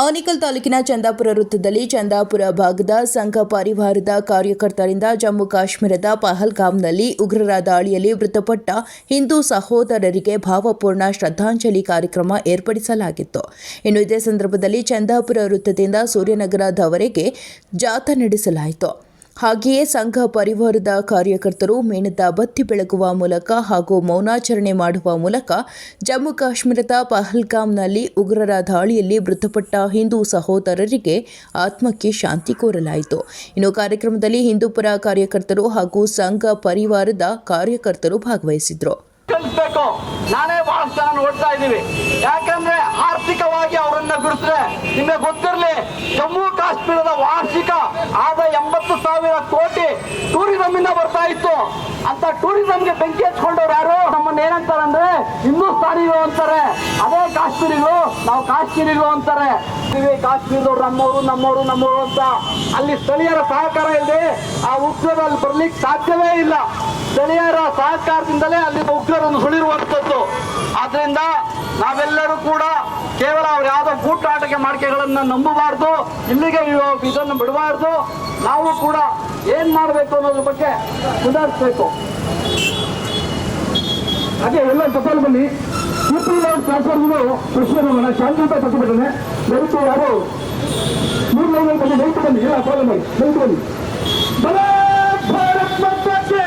ಆನಿಕಲ್ ತಾಲೂಕಿನ ಚಂದಾಪುರ ವೃತ್ತದಲ್ಲಿ ಚಂದಾಪುರ ಭಾಗದ ಸಂಘ ಪರಿವಾರದ ಕಾರ್ಯಕರ್ತರಿಂದ ಜಮ್ಮು ಕಾಶ್ಮೀರದ ಪಹಲ್ಗಾಮ್ನಲ್ಲಿ ಉಗ್ರರ ದಾಳಿಯಲ್ಲಿ ಮೃತಪಟ್ಟ ಹಿಂದೂ ಸಹೋದರರಿಗೆ ಭಾವಪೂರ್ಣ ಶ್ರದ್ಧಾಂಜಲಿ ಕಾರ್ಯಕ್ರಮ ಏರ್ಪಡಿಸಲಾಗಿತ್ತು. ಇನ್ನು ಇದೇ ಸಂದರ್ಭದಲ್ಲಿ ಚಂದಾಪುರ ವೃತ್ತದಿಂದ ಸೂರ್ಯನಗರದವರೆಗೆ ಜಾಥಾ ನಡೆಸಲಾಯಿತು. ಹಾಗೆಯೇ ಸಂಘ ಪರಿವಾರದ ಕಾರ್ಯಕರ್ತರು ಮೇಣದ ಬತ್ತಿ ಬೆಳಗುವ ಮೂಲಕ ಹಾಗೂ ಮೌನಾಚರಣೆ ಮಾಡುವ ಮೂಲಕ ಜಮ್ಮು ಕಾಶ್ಮೀರದ ಪಹಲ್ಗಾಮ್ನಲ್ಲಿ ಉಗ್ರರ ದಾಳಿಯಲ್ಲಿ ಮೃತಪಟ್ಟ ಹಿಂದೂ ಸಹೋದರರಿಗೆ ಆತ್ಮಕ್ಕೆ ಶಾಂತಿ ಕೋರಲಾಯಿತು. ಇನ್ನು ಕಾರ್ಯಕ್ರಮದಲ್ಲಿ ಹಿಂದೂಪರ ಕಾರ್ಯಕರ್ತರು ಹಾಗೂ ಸಂಘ ಪರಿವಾರದ ಕಾರ್ಯಕರ್ತರು ಭಾಗವಹಿಸಿದ್ರು ನಾನೇ ಆರ್ಥಿಕವಾಗಿ ಅವರನ್ನ ಬಿಡಿಸಿದೆ ನಿಮಗೆ ಗೊತ್ತಿರಲಿ, ಜಮ್ಮು ಕಾಶ್ಮೀರದ ವಾರ್ಷಿಕ ಆದಾಯ ಎಂಬತ್ತು ಸಾವಿರ ಕೋಟಿ ಟೂರಿಸಂ ಇಂದ ಬರ್ತಾ ಇತ್ತು. ಅಂತ ಟೂರಿಸಂಗೆ ಬೆಂಕಿ ಹಚ್ಕೊಂಡವ್ರು ಯಾರು? ನಮ್ಮನ್ನ ಏನಂತಾರಂದ್ರೆ ಹಿಂದೂಸ್ತಾನಿಗಳು ಅಂತಾರೆ. ಅದೇ ಕಾಶ್ಮೀರಿಗಳು, ನಾವು ಕಾಶ್ಮೀರಿಗಳು ಅಂತಾರೆ. ಕಾಶ್ಮೀರದವ್ರು ನಮ್ಮವರು ನಮ್ಮವರು ನಮ್ಮವರು ಅಂತ ಅಲ್ಲಿ ಸ್ಥಳೀಯರ ಸಹಕಾರ ಇಲ್ಲದೆ ಆ ಉಗ್ರರಲ್ಲಿ ಬರ್ಲಿಕ್ಕೆ ಸಾಧ್ಯವೇ ಇಲ್ಲ. ಸ್ಥಳೀಯರ ಸಹಕಾರದಿಂದಲೇ ಅಲ್ಲಿ ಉಗ್ರರನ್ನು ಸುಳಿರುವಂಥದ್ದು ಆದ್ರಿಂದ ನಾವೆಲ್ಲರೂ ಕೂಡ ಕೇವಲ ಅವ್ರು ಯಾವುದೋ ಗೂಟಾಟಕ್ಕೆ ಮಾಡಿಕೆಗಳನ್ನು ನಂಬಬಾರ್ದು, ಇಲ್ಲಿಗೆ ಇದನ್ನು ಬಿಡಬಾರ್ದು, ನಾವು ಕೂಡ ಏನ್ ಮಾಡಬೇಕು ಅನ್ನೋದ್ರ ಬಗ್ಗೆ ಸುಧಾರಿಸಬೇಕು. ಹಾಗೆ ಎಲ್ಲ ಜೊತೆಲಿ ಬನ್ನಿ ಯುಪಿ ಲೈನ್ ಟ್ರಾನ್ಸ್ಫರ್ಗಳು ಪ್ರಶ್ನೆ ಮಾಡೋಣ ಶಾಂತಿಯುತ ಪ್ರತಿಭಟನೆ ದಯವಿಟ್ಟು ಯಾರು? ಮೂರು ಲೈನ್ ಬಂದು ದಯವಿಟ್ಟು ಬನ್ನಿ, ಎಲ್ಲ ಫಾಲೋ ಮಾಡಿ ದಯವಿಟ್ಟು ಬನ್ನಿ ಭಾರತ್ ಮಾತಾಕ್ಕೆ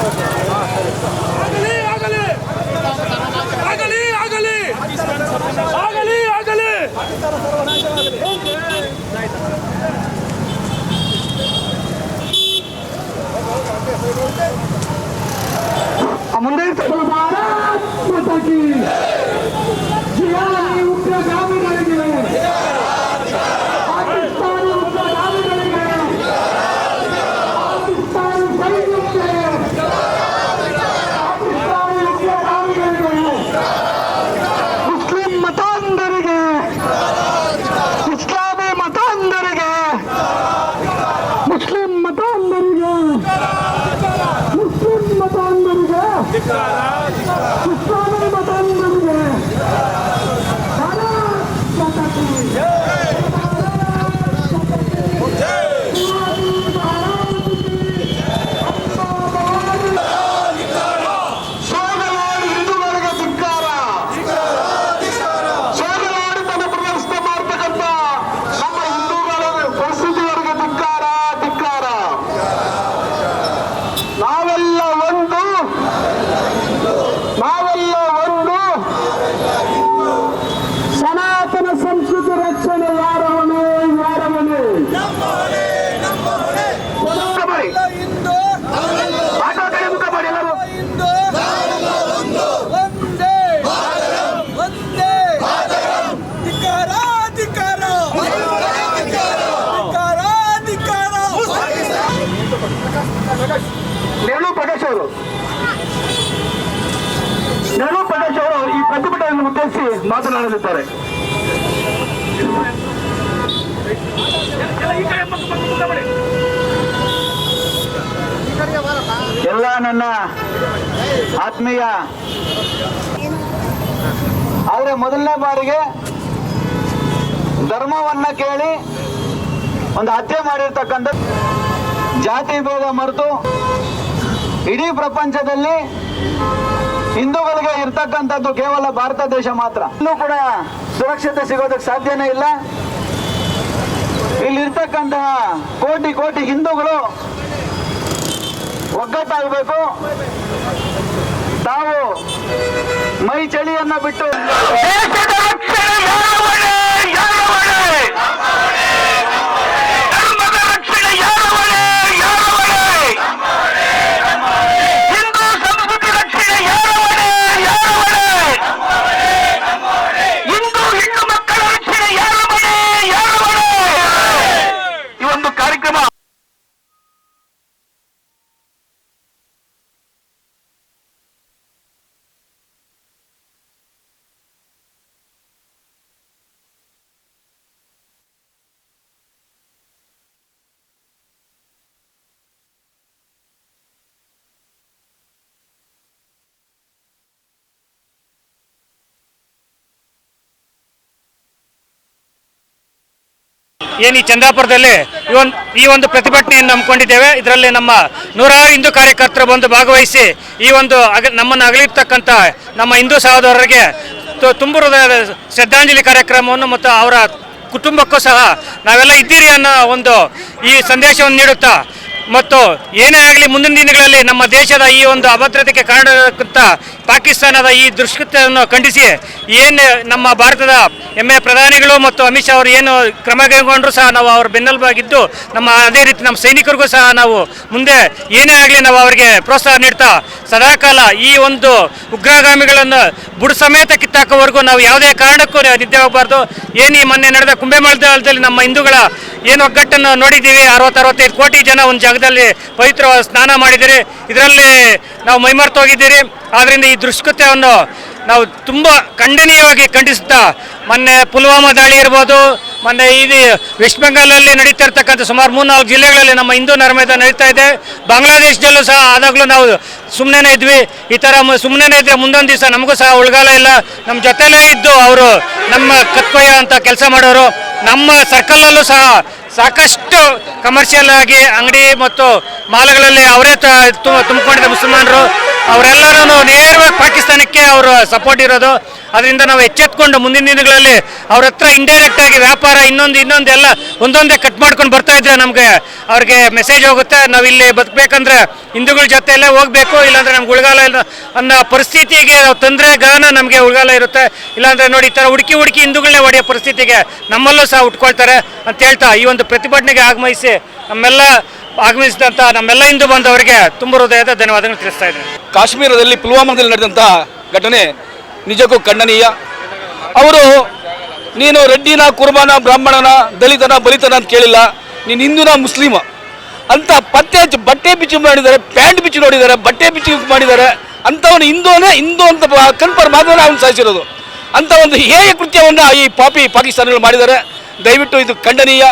ಆಗಲಿ ಆಗಲಿ. ಆಗಲಿ ಆಗಲಿ. ಆಗಲಿ ಆಗಲಿ. ಮುಂದೆ ಪಟೇಶ್ ಅವರು. ನೆಹರು ಈ ಪ್ರತಿಭಟನೆಯನ್ನು ಉದ್ದೇಶಿಸಿ ಮಾತನಾಡಲಿದ್ದಾರೆ. ಎಲ್ಲ ನನ್ನ ಆತ್ಮೀಯ ಆದರೆ ಮೊದಲನೇ ಬಾರಿಗೆ ಧರ್ಮವನ್ನ ಕೇಳಿ ಒಂದು ಹತ್ಯೆ ಮಾಡಿರ್ತಕ್ಕಂಥ ಜಾತಿ ಭೇದ ಮರೆತು ಇಡೀ ಪ್ರಪಂಚದಲ್ಲಿ ಹಿಂದೂಗಳಿಗೆ ಇರ್ತಕ್ಕಂಥದ್ದು ಕೇವಲ ಭಾರತ ದೇಶ ಮಾತ್ರ. ಇನ್ನೂ ಕೂಡ ಸುರಕ್ಷತೆ ಸಿಗೋದಕ್ಕೆ ಸಾಧ್ಯನೇ ಇಲ್ಲ. ಇಲ್ಲಿರ್ತಕ್ಕಂತಹ ಕೋಟಿ ಕೋಟಿ ಹಿಂದೂಗಳು ಒಗ್ಗಟ್ಟಾಗಬೇಕು. ತಾವು ಮೈ ಚಳಿಯನ್ನ ಬಿಟ್ಟು ಈ ಒಂದು ಕಾರ್ಯಕ್ರಮ ಏನು ಈ ಚಂದ್ರಾಪುರದಲ್ಲಿ ಈ ಒಂದು ಈ ಒಂದು ಪ್ರತಿಭಟನೆಯನ್ನು ಹಮ್ಮಿಕೊಂಡಿದ್ದೇವೆ ಇದರಲ್ಲಿ ನಮ್ಮ ನೂರಾರು ಹಿಂದೂ ಕಾರ್ಯಕರ್ತರು ಬಂದು ಭಾಗವಹಿಸಿ ಈ ಒಂದು ಅಗ ನಮ್ಮನ್ನು ಅಗಲಿರ್ತಕ್ಕಂಥ ನಮ್ಮ ಹಿಂದೂ ಸಹೋದರರಿಗೆ ತುಂಬು ಹೃದಯದ ಶ್ರದ್ಧಾಂಜಲಿ ಕಾರ್ಯಕ್ರಮವನ್ನು ಮತ್ತು ಅವರ ಕುಟುಂಬಕ್ಕೂ ಸಹ ನಾವೆಲ್ಲ ಇದ್ದೀರಿ ಅನ್ನೋ ಒಂದು ಈ ಸಂದೇಶವನ್ನು ನೀಡುತ್ತಾ ಮತ್ತು ಏನೇ ಆಗಲಿ ಮುಂದಿನ ದಿನಗಳಲ್ಲಿ ನಮ್ಮ ದೇಶದ ಈ ಒಂದು ಅಭದ್ರತೆಗೆ ಕಾರಣಕ್ಕಂತ ಪಾಕಿಸ್ತಾನದ ಈ ದುಷ್ಕೃತ್ಯವನ್ನು ಖಂಡಿಸಿ ಏನು ನಮ್ಮ ಭಾರತದ ಹೆಮ್ಮೆಯ ಪ್ರಧಾನಿಗಳು ಮತ್ತು ಅಮಿತ್ ಶಾ ಅವರು ಏನು ಕ್ರಮ ಕೈಗೊಂಡ್ರು ಸಹ ನಾವು ಅವ್ರ ಬೆನ್ನೆಲುಬಾಗಿದ್ದು ನಮ್ಮ ಅದೇ ರೀತಿ ನಮ್ಮ ಸೈನಿಕರಿಗೂ ಸಹ ನಾವು ಮುಂದೆ ಏನೇ ಆಗಲಿ ನಾವು ಅವರಿಗೆ ಪ್ರೋತ್ಸಾಹ ನೀಡ್ತಾ ಸದಾಕಾಲ ಈ ಒಂದು ಉಗ್ರಗಾಮಿಗಳನ್ನು ಬುಡ ಸಮೇತ ಕಿತ್ತಾಕೋವರೆಗೂ ನಾವು ಯಾವುದೇ ಕಾರಣಕ್ಕೂ ನಿದ್ದೆ ಹೋಗಬಾರ್ದು. ಏನು ಮೊನ್ನೆ ನಡೆದ ಕುಂಭಮೇಳದಲ್ಲಿ ನಮ್ಮ ಹಿಂದೂಗಳ ಏನು ಒಗ್ಗಟ್ಟನ್ನು ನೋಡಿದ್ದೀವಿ. ಅರವತ್ತು ಅರವತ್ತೈದು ಕೋಟಿ ಜನ ಒಂದು ಜಾಗದಲ್ಲಿ ಪವಿತ್ರ ಸ್ನಾನ ಮಾಡಿದ್ದೀರಿ ಇದರಲ್ಲಿ ನಾವು ಮೈಮರ್ತು ಹೋಗಿದ್ದೀರಿ ಆದ್ದರಿಂದ ಈ ದುಷ್ಕೃತ್ಯವನ್ನು ನಾವು ತುಂಬ ಖಂಡನೀಯವಾಗಿ ಖಂಡಿಸುತ್ತಾ ಮೊನ್ನೆ ಪುಲ್ವಾಮಾ ದಾಳಿ ಇರ್ಬೋದು, ಮೊನ್ನೆ ಇದು ವೆಸ್ಟ್ ಬೆಂಗಾಲಲ್ಲಿ ನಡೀತಾ ಇರ್ತಕ್ಕಂಥ ಸುಮಾರು ಮೂರ್ನಾಲ್ಕು ಜಿಲ್ಲೆಗಳಲ್ಲಿ ನಮ್ಮ ಹಿಂದೂ ನರ್ಮೇದ ನಡೀತಾ ಇದೆ. ಬಾಂಗ್ಲಾದೇಶದಲ್ಲೂ ಸಹ ಆದಾಗಲೂ ನಾವು ಸುಮ್ಮನೆ ಇದ್ವಿ. ಈ ಥರ ಸುಮ್ಮನೆ ಇದ್ದರೆ ಮುಂದೊಂದು ದಿವಸ ನಮಗೂ ಸಹ ಉಳ್ಗಾಲ ಇಲ್ಲ. ನಮ್ಮ ಜೊತೆಲೇ ಇದ್ದು ಅವರು ನಮ್ಮ ಕತ್ಕೊಯ್ಯೋ ಅಂತ ಕೆಲಸ ಮಾಡೋರು. ನಮ್ಮ ಸರ್ಕಲಲ್ಲೂ ಸಹ ಸಾಕಷ್ಟು ಕಮರ್ಷಿಯಲ್ ಆಗಿ ಅಂಗಡಿ ಮತ್ತು ಮಾಲ್ಗಳಲ್ಲಿ ಅವರೇ ತುಂಬಿಕೊಂಡಿದ್ದ ಮುಸಲ್ಮಾನರು. ಅವರೆಲ್ಲರೂ ನೇರವಾಗಿ ಪಾಕಿಸ್ತಾನಕ್ಕೆ ಅವರು ಸಪೋರ್ಟ್ ಇರೋದು. ಅದರಿಂದ ನಾವು ಎಚ್ಚೆತ್ಕೊಂಡು ಮುಂದಿನ ದಿನಗಳಲ್ಲಿ ಅವ್ರ ಹತ್ರ ಇಂಡೈರೆಕ್ಟ್ ಆಗಿ ವ್ಯಾಪಾರ ಇನ್ನೊಂದು ಇನ್ನೊಂದು ಎಲ್ಲ ಒಂದೊಂದೇ ಕಟ್ ಮಾಡ್ಕೊಂಡು ಬರ್ತಾ ಇದ್ದೆ ನಮಗೆ ಅವ್ರಿಗೆ ಮೆಸೇಜ್ ಹೋಗುತ್ತೆ. ನಾವು ಇಲ್ಲಿ ಬದುಕಬೇಕಂದ್ರೆ ಹಿಂದೂಗಳ ಜೊತೆಯಲ್ಲೇ ಹೋಗಬೇಕು, ಇಲ್ಲಾಂದ್ರೆ ನಮ್ಗೆ ಉಳ್ಗಾಲ ಇಲ್ಲ ಅನ್ನೋ ಪರಿಸ್ಥಿತಿಗೆ ತೊಂದರೆ ಗಾನ ನಮಗೆ ಉಳ್ಗಾಲ ಇರುತ್ತೆ. ಇಲ್ಲಾಂದ್ರೆ ನೋಡಿ ಈ ಥರ ಹುಡುಕಿ ಹುಡುಕಿ ಹಿಂದೂಗಳನ್ನೇ ಹೊಡೆಯೋ ಪರಿಸ್ಥಿತಿಗೆ ನಮ್ಮಲ್ಲೂ ಸಹ ಉಟ್ಕೊಳ್ತಾರೆ ಅಂತ ಹೇಳ್ತಾ ಈ ಒಂದು ಪ್ರತಿಭಟನೆಗೆ ಆಗಮಿಸಿ ನಮ್ಮೆಲ್ಲ ಆಗಮಿಸಿದಂಥ ನಮ್ಮೆಲ್ಲ ಹಿಂದೂ ಬಂದವರಿಗೆ ತುಂಬ ಹೃದಯದ ಧನ್ಯವಾದಗಳು ತಿಳಿಸ್ತಾ ಇದ್ದೇನೆ. ಕಾಶ್ಮೀರದಲ್ಲಿ ಪುಲ್ವಾಮಾದಲ್ಲಿ ನಡೆದಂತಹ ಘಟನೆ ನಿಜಕ್ಕೂ ಖಂಡನೀಯ. ಅವರು, ನೀನು ರೆಡ್ಡಿನ, ಕುರ್ಬಾನ, ಬ್ರಾಹ್ಮಣನ, ದಲಿತನ, ಬಲಿತನ ಅಂತ ಕೇಳಿಲ್ಲ. ನೀನು ಹಿಂದೂನ ಮುಸ್ಲಿಮ. ಅಂತ ಪತ್ತೆ ಹಚ್ಚಿ, ಬಟ್ಟೆ ಬಿಚ್ಚು ಮಾಡಿದ್ದಾರೆ, ಪ್ಯಾಂಟ್ ಬಿಚ್ಚು ನೋಡಿದ್ದಾರೆ, ಬಟ್ಟೆ ಬಿಚ್ಚು ಮಾಡಿದ್ದಾರೆ. ಅಂಥವನು ಹಿಂದೂನೇ, ಹಿಂದೂ ಅಂತ ಕನ್ಫರ್ಮ್ ಮಾತ್ರ ಅವನು ಸಾಯಿಸಿರೋದು. ಅಂತ ಒಂದು ಹೇಯ ಕೃತ್ಯವನ್ನು ಈ ಪಾಪಿ ಪಾಕಿಸ್ತಾನಗಳು ಮಾಡಿದ್ದಾರೆ. ದಯವಿಟ್ಟು ಇದು ಖಂಡನೀಯ.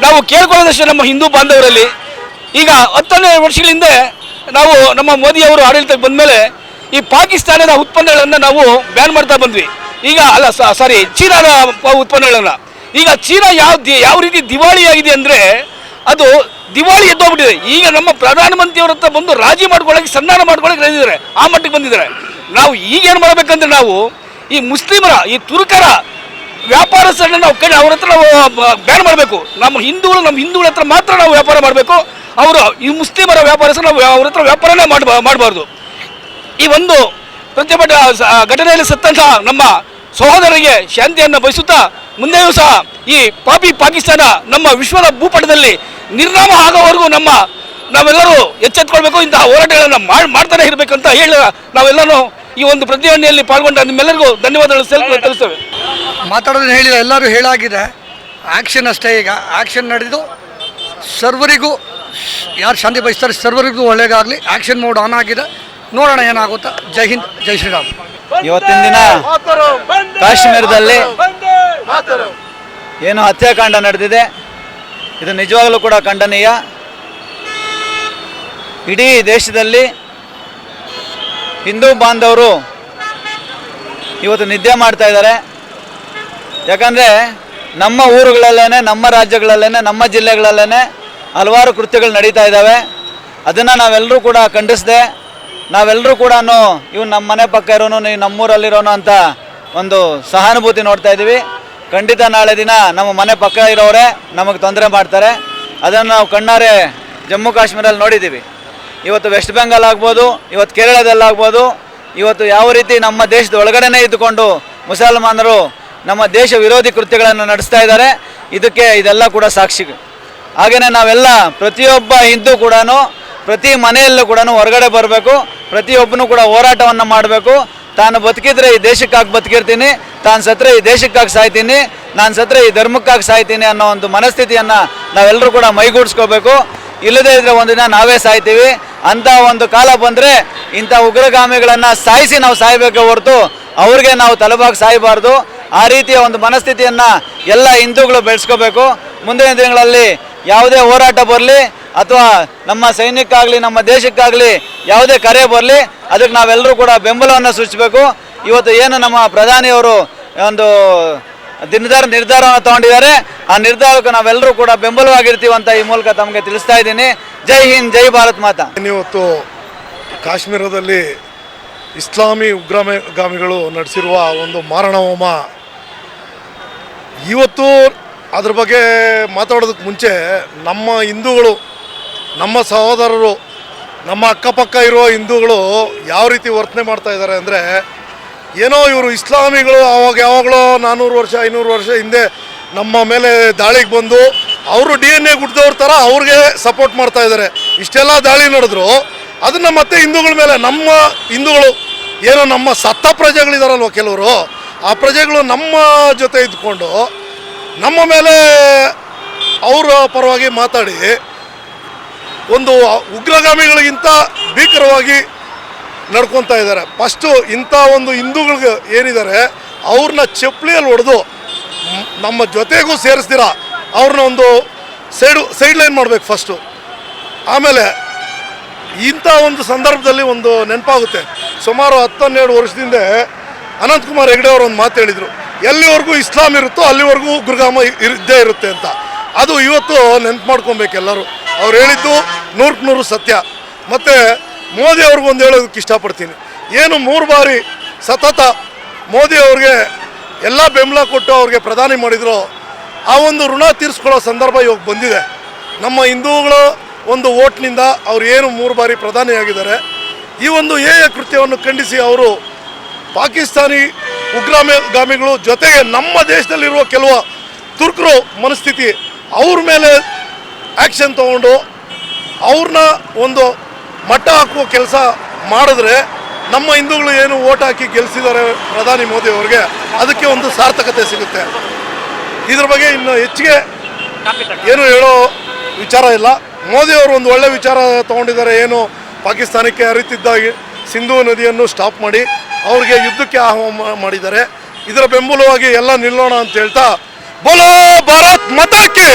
ನಾವು ಕೇಳ್ಕೊಳ್ಳೋದಷ್ಟೇ ನಮ್ಮ ಹಿಂದೂ ಬಾಂಧವರಲ್ಲಿ. ಈಗ ಹತ್ತನೇ ವರ್ಷಗಳ ಹಿಂದೆ ನಾವು ನಮ್ಮ ಮೋದಿಯವರು ಆಡಳಿತಕ್ಕೆ ಬಂದಮೇಲೆ ಈ ಪಾಕಿಸ್ತಾನದ ಉತ್ಪನ್ನಗಳನ್ನು ನಾವು ಬ್ಯಾನ್ ಮಾಡ್ತಾ ಬಂದ್ವಿ. ಈಗ ಅಲ್ಲ ಸಾರಿ ಚೀನಾದ ಉತ್ಪನ್ನಗಳನ್ನು. ಈಗ ಚೀನಾ ಯಾವ ಯಾವ ರೀತಿ ದಿವಾಳಿ ಆಗಿದೆ ಅಂದರೆ ಅದು ದಿವಾಳಿ ಎದ್ದೋಗ್ಬಿಟ್ಟಿದೆ. ಈಗ ನಮ್ಮ ಪ್ರಧಾನಮಂತ್ರಿಯವ್ರ ಹತ್ರ ಬಂದು ರಾಜಿ ಮಾಡ್ಕೊಳ್ಳೋಕೆ, ಸನ್ಮಾನ ಮಾಡ್ಕೊಳ್ಳೋಕೆ ಬಂದಿದ್ದಾರೆ. ಆ ಮಟ್ಟಿಗೆ ಬಂದಿದ್ದಾರೆ. ನಾವು ಈಗ ಏನು ಮಾಡಬೇಕಂದ್ರೆ ನಾವು ಈ ಮುಸ್ಲಿಮರ, ಈ ತುರ್ಕರ ವ್ಯಾಪಾರಸ್ಥರನ್ನ ನಾವು ಕಡೆ ಅವ್ರ ಹತ್ರ ನಾವು ಬ್ಯಾನ್ ಮಾಡಬೇಕು. ನಮ್ಮ ಹಿಂದೂಗಳು ನಮ್ಮ ಹಿಂದೂಗಳ ಹತ್ರ ಮಾತ್ರ ನಾವು ವ್ಯಾಪಾರ ಮಾಡಬೇಕು. ಅವರು, ಈ ಮುಸ್ಲಿಮರ ವ್ಯಾಪಾರಸ್ಥರು ನಾವು ಅವ್ರ ಹತ್ರ ವ್ಯಾಪಾರನೇ ಮಾಡಬ, ಮಾಡಬಾರ್ದು. ಈ ಒಂದು ಪ್ರತಿಭಟ ಘಟನೆಯಲ್ಲಿ ಸತ್ತಂತಹ ನಮ್ಮ ಸಹೋದರರಿಗೆ ಶಾಂತಿಯನ್ನು ಬಯಸುತ್ತಾ, ಮುಂದೆಯೂ ಸಹ ಈ ಪಾಪಿ ಪಾಕಿಸ್ತಾನ ನಮ್ಮ ವಿಶ್ವದ ಭೂಪಟದಲ್ಲಿ ನಿರ್ನಾಮ ಆಗೋವರೆಗೂ ನಮ್ಮ, ನಾವೆಲ್ಲರೂ ಎಚ್ಚೆತ್ಕೊಳ್ಬೇಕು, ಇಂತಹ ಹೋರಾಟಗಳನ್ನು ಮಾಡಿ, ಮಾಡ್ತಾನೆ ಇರಬೇಕಂತ ಹೇಳಿ ನಾವೆಲ್ಲರೂ ಈ ಒಂದು ಪ್ರತಿಭಟನೆಯಲ್ಲಿ ಪಾಲ್ಗೊಂಡ ನಿಮ್ಮೆಲ್ಲರಿಗೂ ಧನ್ಯವಾದಗಳು ಸೆಲ್ ತಿಳಿಸ್ತೇವೆ. ಮಾತಾಡೋದನ್ನ ಹೇಳಿದ ಎಲ್ಲರೂ ಹೇಳಾಗಿದೆ. ಆ್ಯಕ್ಷನ್ ಅಷ್ಟೇ ಈಗ. ಆ್ಯಕ್ಷನ್ ನಡೆದು ಸರ್ವರಿಗೂ, ಯಾರು ಶಾಂತಿ ಬಯಸ್ತಾರೆ ಸರ್ವರಿಗೂ ಒಳ್ಳೆಯದಾಗಲಿ ಆ್ಯಕ್ಷನ್ ಮೋಡ್ ಆನ್ ಆಗಿದೆ. ನೋಡೋಣ ಏನಾಗುತ್ತಾ. ಜೈ ಹಿಂದ್, ಜೈ ಶ್ರೀರಾಮ್. ಇವತ್ತಿನ ದಿನ ಕಾಶ್ಮೀರದಲ್ಲಿ ಏನು ಹತ್ಯಾಕಾಂಡ ನಡೆದಿದೆ. ಇದು ನಿಜವಾಗಲೂ ಕೂಡ ಖಂಡನೀಯ. ಇಡೀ ದೇಶದಲ್ಲಿ ಹಿಂದೂ ಬಾಂಧವರು ಇವತ್ತು ನಿದ್ದೆ ಮಾಡ್ತಾ ಇದ್ದಾರೆ. ಯಾಕಂದರೆ ನಮ್ಮ ಊರುಗಳಲ್ಲೇ ನಮ್ಮ ರಾಜ್ಯಗಳಲ್ಲೇ ನಮ್ಮ ಜಿಲ್ಲೆಗಳಲ್ಲೇ ಹಲವಾರು ಕೃತ್ಯಗಳು ನಡೀತಾ ಇದ್ದಾವೆ. ಅದನ್ನು ನಾವೆಲ್ಲರೂ ಕೂಡ ಖಂಡಿಸ್ದೆ ನಾವೆಲ್ಲರೂ ಕೂಡ ಇವ್ನು ನಮ್ಮ ಮನೆ ಪಕ್ಕ ಇರೋನು, ನೀವು ನಮ್ಮೂರಲ್ಲಿರೋನು ಅಂತ ಒಂದು ಸಹಾನುಭೂತಿ ನೋಡ್ತಾ ಇದ್ದೀವಿ. ಖಂಡಿತ ನಾಳೆ ದಿನ ನಮ್ಮ ಮನೆ ಪಕ್ಕ ಇರೋರೇ ನಮಗೆ ತೊಂದರೆ ಮಾಡ್ತಾರೆ. ಅದನ್ನು ನಾವು ಕಣ್ಣಾರೆ ಜಮ್ಮು ಕಾಶ್ಮೀರಲ್ಲಿ ನೋಡಿದ್ದೀವಿ. ಇವತ್ತು ವೆಸ್ಟ್ ಬೆಂಗಾಲ್ ಆಗ್ಬೋದು, ಇವತ್ತು ಕೇರಳದಲ್ಲಾಗ್ಬೋದು, ಇವತ್ತು ಯಾವ ರೀತಿ ನಮ್ಮ ದೇಶದ ಒಳಗಡೆನೇ ಇದ್ದುಕೊಂಡು ಮುಸಲ್ಮಾನರು ನಮ್ಮ ದೇಶ ವಿರೋಧಿ ಕೃತ್ಯಗಳನ್ನು ನಡೆಸ್ತಾ ಇದ್ದಾರೆ. ಇದಕ್ಕೆ ಇದೆಲ್ಲ ಕೂಡ ಸಾಕ್ಷಿ. ಹಾಗೆಯೇ ನಾವೆಲ್ಲ ಪ್ರತಿಯೊಬ್ಬ ಹಿಂದೂ ಕೂಡ ಪ್ರತಿ ಮನೆಯಲ್ಲೂ ಕೂಡ ಹೊರಗಡೆ ಬರಬೇಕು. ಪ್ರತಿಯೊಬ್ಬನೂ ಕೂಡ ಹೋರಾಟವನ್ನು ಮಾಡಬೇಕು. ತಾನು ಬದುಕಿದ್ರೆ ಈ ದೇಶಕ್ಕಾಗಿ ಬದುಕಿರ್ತೀನಿ. ತಾನು ಸತ್ರೆ ಈ ದೇಶಕ್ಕಾಗಿ ಸಾಯ್ತೀನಿ. ನಾನು ಸತ್ರೆ ಈ ಧರ್ಮಕ್ಕಾಗಿ ಸಾಯ್ತೀನಿ ಅನ್ನೋ ಒಂದು ಮನಸ್ಥಿತಿಯನ್ನು ನಾವೆಲ್ಲರೂ ಕೂಡ ಮೈಗೂಡಿಸ್ಕೋಬೇಕು. ಇಲ್ಲದೇ ಇದ್ರೆ ಒಂದಿನ ನಾವೇ ಸಾಯ್ತೀವಿ. ಅಂತ ಒಂದು ಕಾಲ ಬಂದರೆ ಇಂಥ ಉಗ್ರಗಾಮಿಗಳನ್ನು ಸಾಯಿಸಿ ನಾವು ಸಾಯಬೇಕೆ ಹೊರತು ಅವ್ರಿಗೆ ನಾವು ತಲೆಬಾಗಿ ಸಾಯಬಾರ್ದು. ಆ ರೀತಿಯ ಒಂದು ಮನಸ್ಥಿತಿಯನ್ನು ಎಲ್ಲ ಹಿಂದೂಗಳು ಬೆಳೆಸ್ಕೋಬೇಕು. ಮುಂದಿನ ದಿನಗಳಲ್ಲಿ ಯಾವುದೇ ಹೋರಾಟ ಬರಲಿ ಅಥವಾ ನಮ್ಮ ಸೈನ್ಯಕ್ಕಾಗಲಿ ನಮ್ಮ ದೇಶಕ್ಕಾಗಲಿ ಯಾವುದೇ ಕರೆ ಬರಲಿ, ಅದಕ್ಕೆ ನಾವೆಲ್ಲರೂ ಕೂಡ ಬೆಂಬಲವನ್ನು ಸೂಚಿಸಬೇಕು. ಇವತ್ತು ಏನು ನಮ್ಮ ಪ್ರಧಾನಿಯವರು ಒಂದು ನಿರ್ಧಾರ ನಿರ್ಧಾರವನ್ನು ತಗೊಂಡಿದ್ದಾರೆ, ಆ ನಿರ್ಧಾರಕ್ಕೆ ನಾವೆಲ್ಲರೂ ಕೂಡ ಬೆಂಬಲವಾಗಿರ್ತೀವಿ ಅಂತ ಈ ಮೂಲಕ ತಮಗೆ ತಿಳಿಸ್ತಾ ಇದ್ದೀನಿ. ಜೈ ಹಿಂದ್, ಜೈ ಭಾರತ್ ಮಾತಾ. ಇವತ್ತು ಕಾಶ್ಮೀರದಲ್ಲಿ ಇಸ್ಲಾಮಿ ಉಗ್ರಗಾಮಿಗಳು ನಡೆಸಿರುವ ಒಂದು ಮಾರಣ ಹೋಮ ಇವತ್ತು ಅದ್ರ ಬಗ್ಗೆ ಮಾತಾಡೋದಕ್ಕೆ ಮುಂಚೆ ನಮ್ಮ ಹಿಂದೂಗಳು, ನಮ್ಮ ಸಹೋದರರು, ನಮ್ಮ ಅಕ್ಕಪಕ್ಕ ಇರುವ ಹಿಂದೂಗಳು ಯಾವ ರೀತಿ ವರ್ತನೆ ಮಾಡ್ತಾ ಇದ್ದಾರೆ ಅಂದರೆ, ಏನೋ ಇವರು ಇಸ್ಲಾಮಿಗಳು ಅವಾಗ ಯಾವಾಗಲೋ ನಾನ್ನೂರು ವರ್ಷ, ಐನೂರು ವರ್ಷ ಹಿಂದೆ ನಮ್ಮ ಮೇಲೆ ದಾಳಿಗೆ ಬಂದು ಅವರು ಡಿ ಎನ್ ಎ ಗುಡ್ದವ್ರ ಥರ ಅವ್ರಿಗೆ ಸಪೋರ್ಟ್ ಮಾಡ್ತಾ ಇದ್ದಾರೆ. ಇಷ್ಟೆಲ್ಲ ದಾಳಿ ನಡೆದ್ರು. ಅದನ್ನು ಮತ್ತೆ ಹಿಂದೂಗಳ ಮೇಲೆ ನಮ್ಮ ಹಿಂದೂಗಳು, ಏನೋ ನಮ್ಮ ಸತ್ತ ಪ್ರಜೆಗಳಿದಾರಲ್ವ ಕೆಲವರು ಆ ಪ್ರಜೆಗಳು ನಮ್ಮ ಜೊತೆ ಇದ್ಕೊಂಡು ನಮ್ಮ ಮೇಲೆ ಅವರ ಪರವಾಗಿ ಮಾತಾಡಿ ಒಂದು ಉಗ್ರಗಾಮಿಗಳಿಗಿಂತ ಭೀಕರವಾಗಿ ನಡ್ಕೊತಾ ಇದ್ದಾರೆ. ಫಸ್ಟು ಇಂಥ ಒಂದು ಹಿಂದೂಗಳಿಗೆ ಏನಿದ್ದಾರೆ, ಅವ್ರನ್ನ ಚಪ್ಪಲಿಯಲ್ಲಿ ಹೊಡೆದು ನಮ್ಮ ಜೊತೆಗೂ ಸೇರಿಸ್ದಿರ ಅವ್ರನ್ನ ಒಂದು ಸೈಡು, ಸೈಡ್ ಲೈನ್ ಮಾಡಬೇಕು ಫಸ್ಟು. ಆಮೇಲೆ ಇಂಥ ಒಂದು ಸಂದರ್ಭದಲ್ಲಿ ಒಂದು ನೆನಪಾಗುತ್ತೆ. ಸುಮಾರು ಹತ್ತನ್ನೆರಡು ವರ್ಷದಿಂದ ಅನಂತಕುಮಾರ್ ಹೆಗಡೆ ಅವರು ಒಂದು ಮಾತು ಹೇಳಿದರು, ಎಲ್ಲಿವರೆಗೂ ಇಸ್ಲಾಂ ಇರುತ್ತೋ ಅಲ್ಲಿವರೆಗೂ ಗುರುಗಾಮ ಇದ್ದೇ ಇರುತ್ತೆ ಅಂತ. ಅದು ಇವತ್ತು ನೆನ್ಪು ಮಾಡ್ಕೊಬೇಕು ಎಲ್ಲರೂ. ಅವ್ರು ಹೇಳಿದ್ದು ನೂರಕ್ಕೆ ನೂರು ಸತ್ಯ. ಮತ್ತು ಮೋದಿ ಅವ್ರಿಗೂ ಒಂದು ಹೇಳೋದಕ್ಕೆ ಇಷ್ಟಪಡ್ತೀನಿ. ಏನು ಮೂರು ಬಾರಿ ಸತತ ಮೋದಿ ಅವ್ರಿಗೆ ಎಲ್ಲ ಬೆಂಬಲ ಕೊಟ್ಟು ಅವ್ರಿಗೆ ಪ್ರಧಾನಿ ಮಾಡಿದ್ರು, ಆ ಒಂದು ಋಣ ತೀರಿಸ್ಕೊಳ್ಳೋ ಸಂದರ್ಭ ಇವಾಗ ಬಂದಿದೆ. ನಮ್ಮ ಹಿಂದೂಗಳ ಒಂದು ಓಟ್ನಿಂದ ಅವ್ರು ಏನು ಮೂರು ಬಾರಿ ಪ್ರಧಾನಿಯಾಗಿದ್ದಾರೆ, ಈ ಒಂದು ಏಯ ಕೃತ್ಯವನ್ನು ಖಂಡಿಸಿ ಅವರು ಪಾಕಿಸ್ತಾನಿ ಉಗ್ರಗಾಮಿಗಳು ಜೊತೆಗೆ ನಮ್ಮ ದೇಶದಲ್ಲಿರುವ ಕೆಲವು ತುರ್ಕರು ಮನಸ್ಥಿತಿ ಅವ್ರ ಮೇಲೆ ಆ್ಯಕ್ಷನ್ ತಗೊಂಡು ಅವ್ರನ್ನ ಒಂದು ಮಟ್ಟ ಹಾಕುವ ಕೆಲಸ ಮಾಡಿದ್ರೆ ನಮ್ಮ ಹಿಂದೂಗಳು ಏನು ಓಟ್ ಹಾಕಿ ಗೆಲ್ಲಿಸಿದ್ದಾರೆ ಪ್ರಧಾನಿ ಮೋದಿ ಅವರಿಗೆ, ಅದಕ್ಕೆ ಒಂದು ಸಾರ್ಥಕತೆ ಸಿಗುತ್ತೆ. ಇದ್ರ ಬಗ್ಗೆ ಇನ್ನು ಹೆಚ್ಚಿಗೆ ಏನು ಹೇಳೋ ವಿಚಾರ ಇಲ್ಲ. ಮೋದಿ ಅವರು ಒಂದು ಒಳ್ಳೆ ವಿಚಾರ ತಗೊಂಡಿದ್ದಾರೆ, ಏನು ಪಾಕಿಸ್ತಾನಕ್ಕೆ ಹರಿತಿದ್ದಾಗಿ ಸಿಂಧೂ ನದಿಯನ್ನು ಸ್ಟಾಪ್ ಮಾಡಿ ಅವ್ರಿಗೆ ಯುದ್ಧಕ್ಕೆ ಆಹ್ವಾನ ಮಾಡಿದ್ದಾರೆ. ಇದರ ಬೆಂಬಲವಾಗಿ ಎಲ್ಲ ನಿಲ್ಲೋಣ ಅಂತ ಹೇಳ್ತಾ, ಬೋಲೋ ಭಾರತ್ ಮತಕ್ಕೆ